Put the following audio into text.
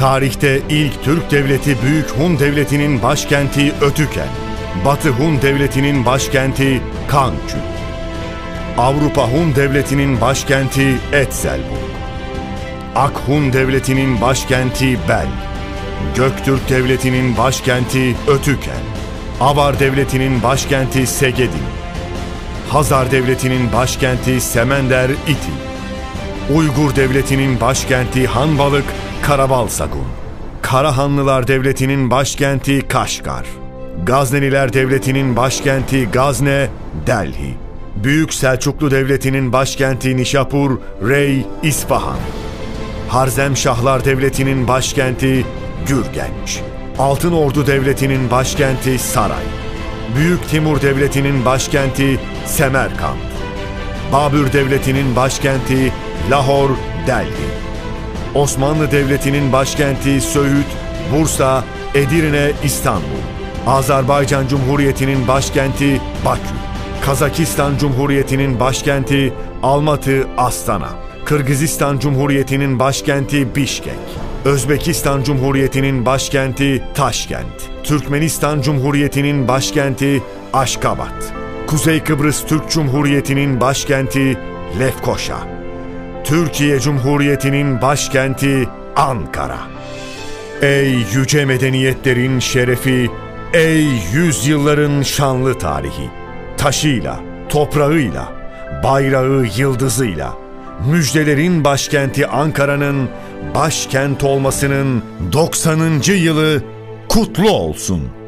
Tarihte ilk Türk devleti Büyük Hun Devleti'nin başkenti Ötüken, Batı Hun Devleti'nin başkenti Kançu, Avrupa Hun Devleti'nin başkenti Etzelburg, Ak Hun Devleti'nin başkenti Bel, Göktürk Devleti'nin başkenti Ötüken, Avar Devleti'nin başkenti Segedin, Hazar Devleti'nin başkenti Semender İti, Uygur Devleti'nin başkenti Hanbalık Karabalsagun, Karahanlılar Devleti'nin başkenti Kaşgar, Gazneliler Devleti'nin başkenti Gazne, Delhi, Büyük Selçuklu Devleti'nin başkenti Nişapur, Rey, İsfahan, Harzemşahlar Devleti'nin başkenti Gürgenç, Altın Ordu Devleti'nin başkenti Saray, Büyük Timur Devleti'nin başkenti Semerkant, Babür Devleti'nin başkenti Lahor, Delhi, Osmanlı Devleti'nin başkenti Söğüt, Bursa, Edirne, İstanbul, Azerbaycan Cumhuriyeti'nin başkenti Bakü, Kazakistan Cumhuriyeti'nin başkenti Almatı, Astana, Kırgızistan Cumhuriyeti'nin başkenti Bişkek, Özbekistan Cumhuriyeti'nin başkenti Taşkent, Türkmenistan Cumhuriyeti'nin başkenti Aşkabat, Kuzey Kıbrıs Türk Cumhuriyeti'nin başkenti Lefkoşa, Türkiye Cumhuriyeti'nin başkenti Ankara. Ey yüce medeniyetlerin şerefi, ey yüzyılların şanlı tarihi, taşıyla, toprağıyla, bayrağı yıldızıyla, müjdelerin başkenti Ankara'nın başkent olmasının 90. yılı kutlu olsun.''